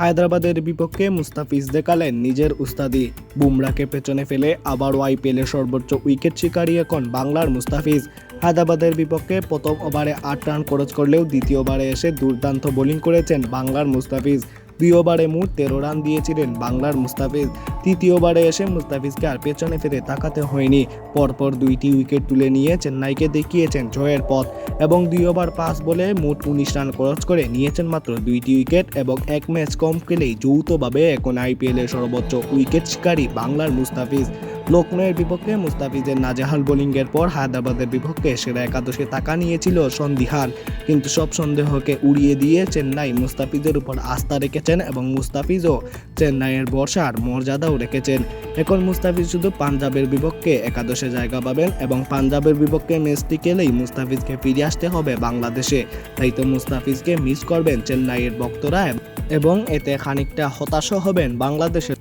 হায়দ্রাবাদের বিপক্ষে মুস্তাফিজ দেখালেন নিজের উস্তাদি। বুমরাকে পেছনে ফেলে আবার আইপিএলের সর্বোচ্চ উইকেট শিকারী এখন বাংলার মুস্তাফিজ। হায়দ্রাবাদের বিপক্ষে প্রথম ওভারে আট রান খরচ করলেও দ্বিতীয় ওভারে এসে দুর্দান্ত বোলিং করেছেন বাংলার মুস্তাফিজ। ওভারে মোট তেরো রান দিয়েছিলেন বাংলার মুস্তাফিজ। তৃতীয়বারে এসে মুস্তাফিজকে আর পেছনে ফিরে তাকাতে হয়নি। পরপর দুইটি উইকেট তুলে নিয়ে চেন্নাইকে দেখিয়েছেন জয়ের পথ এবং দুই ওভার পাঁচ বলে মোট উনিশ রান খরচ করে নিয়েছেন মাত্র দুইটি উইকেট এবং এক ম্যাচ কম খেলেই যৌথভাবে এখন আইপিএলের সর্বোচ্চ উইকেট শিকারী বাংলার মুস্তাফিজ। লক্ষ্ণৌয়ের বিপক্ষে মুস্তাফিজের নাজেহাল বোলিংয়ের পর হায়দ্রাবাদের বিপক্ষে সেরা একাদশে টাকা নিয়েছিল সন্দিহান। কিন্তু সব সন্দেহকে উড়িয়ে দিয়ে চেন্নাই মুস্তাফিজের উপর আস্থা রেখেছেন এবং মুস্তাফিজও চেন্নাইয়ের বর্ষার মর্যাদাও রেখেছেন। এখন মুস্তাফিজ শুধু পাঞ্জাবের বিপক্ষে একাদশে জায়গা পাবেন এবং পাঞ্জাবের বিপক্ষে ম্যাচটি খেলেই মুস্তাফিজকে ফিরে আসতে হবে বাংলাদেশে। তাই তো মুস্তাফিজকে মিস করবেন চেন্নাইয়ের ভক্তরা এবং এতে খানিকটা হতাশও হবেন বাংলাদেশের